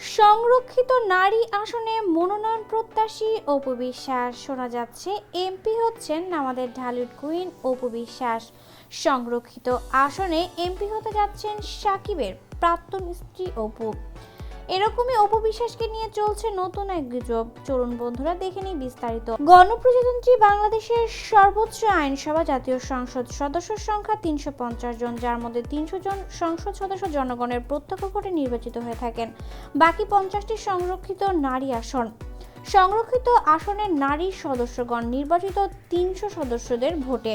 সংরক্ষিত নারী আসনে মনোনয়ন প্রত্যাশী অপু বিশ্বাস। শোনা যাচ্ছে, এমপি হচ্ছেন আমাদের ঢালিউড কুইন অপু বিশ্বাস। সংরক্ষিত আসনে এমপি হতে যাচ্ছেন সাকিবের প্রাক্তন স্ত্রী অপু। এরকমই অপু বিশ্বাসকে নিয়ে চলছে নতুন এক গুজব। চলুন বন্ধুরা, দেখে নিই বিস্তারিত। গণপ্রজাতন্ত্রী বাংলাদেশের সর্বোচ্চ আইনসভা জাতীয় সংসদ সদস্য সংখ্যা তিনশো পঞ্চাশ জন, যার মধ্যে তিনশো জন সংসদ সদস্য জনগণের প্রত্যক্ষ ভোটে নির্বাচিত হয়ে থাকেন। বাকি পঞ্চাশটি সংরক্ষিত নারী আসন। সংরক্ষিত আসনের নারী সদস্যগণ নির্বাচিত তিনশো সদস্যদের ভোটে।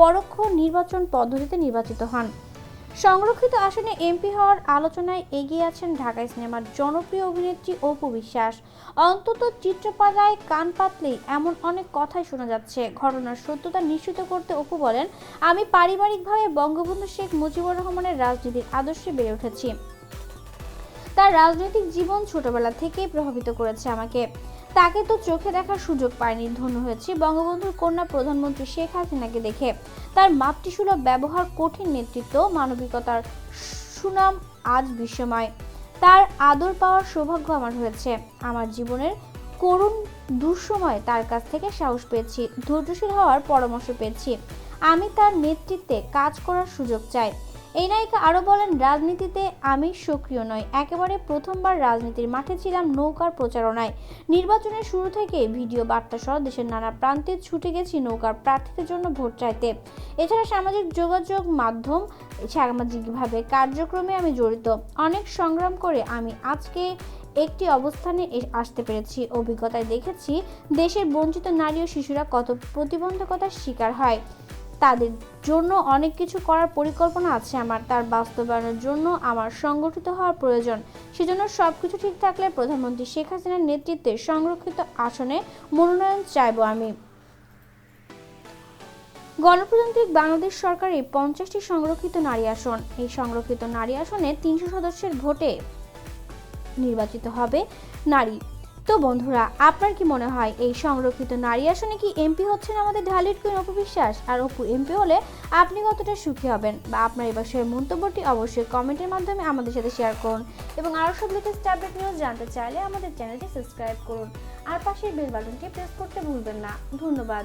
পরোক্ষ নির্বাচন পদ্ধতিতে নির্বাচিত হন। সংরক্ষিত আসনে এমপি হওয়ার আলোচনায় এগিয়ে আছেন ঢাকায় সিনেমার জনপ্রিয় অভিনেত্রী অপু বিশ্বাস। অন্তত চিত্রপাড়ায় কান পাতলেই এমন অনেক কথাই শোনা যাচ্ছে। ঘটনার সত্যতা নিশ্চিত করতে অপু বলেন, আমি পারিবারিকভাবে বঙ্গবন্ধু শেখ মুজিবুর রহমানের রাজনীতির আদর্শে বেড়ে উঠেছি। তার রাজনৈতিক জীবন ছোটবেলা থেকেই প্রভাবিত করেছে আমাকে। তাকে তো চোখে দেখার সুযোগ পায়নি, ধন্য হয়েছে। বঙ্গবন্ধুর কন্যা প্রধানমন্ত্রী শেখ হাসিনাকে দেখে তার মাতৃসুলভ ব্যবহার কঠিন নেতৃত্ব মানবিকতার সুনাম আজ বিশ্বময় তার আদর পাওয়ার সৌভাগ্য আমার হয়েছে। আমার জীবনের করুণ দুঃসময় তার কাছ থেকে সাহস পেয়েছি, ধৈর্যশীল হওয়ার পরামর্শ পেয়েছি। আমি তার নেতৃত্বে কাজ করার সুযোগ চাই। এই নায়িকা আরও বলেন, রাজনীতিতে আমি সক্রিয় নই। একেবারে প্রথমবার রাজনীতির মাঠে ছিলাম নৌকার প্রচারণায়। নির্বাচনের শুরু থেকে ভিডিও বার্তা সহ দেশের নানা প্রান্তে ছুটে গেছি নৌকার প্রার্থীদের জন্য ভোট চাইতে। এছাড়া সামাজিক যোগাযোগ মাধ্যম, সামাজিকভাবে কার্যক্রমে আমি জড়িত। অনেক সংগ্রাম করে আমি আজকে একটি অবস্থানে আসতে পেরেছি। অভিজ্ঞতায় দেখেছি, দেশের বঞ্চিত নারী ও শিশুরা কত প্রতিবন্ধকতার শিকার হয়। তাদের জন্য অনেক কিছু করার পরিকল্পনা আছে আমার, তার বাস্তবায়নের জন্য আমার সংগঠিত হওয়ার প্রয়োজন। সেজন্য সব কিছু ঠিক থাকলে প্রধানমন্ত্রী শেখ হাসিনার নেতৃত্বে সংরক্ষিত আসনে মনোনয়ন চাইব আমি। গণপ্রজাতান্ত্রিক বাংলাদেশ সরকারের পঞ্চাশটি সংরক্ষিত নারী আসন। এই সংরক্ষিত নারী আসনে তিনশো সদস্যের ভোটে নির্বাচিত হবে নারী। তো বন্ধুরা, আপনার কি মনে হয় এই সংরক্ষিত নারী আসনে কি এমপি হচ্ছেন আমাদের ঢালির কুইন অপু বিশ্বাস? আর অপু এমপি হলে আপনি কতটা সুখী হবেন? বা আপনার এই বিষয়ে মন্তব্যটি অবশ্যই কমেন্টের মাধ্যমে আমাদের সাথে শেয়ার করুন এবং আরও সব লেটেস্ট আপডেট নিউজ জানতে চাইলে আমাদের চ্যানেলটি সাবস্ক্রাইব করুন। আর পাশের বেল বাটনটি প্রেস করতে ভুলবেন না। ধন্যবাদ।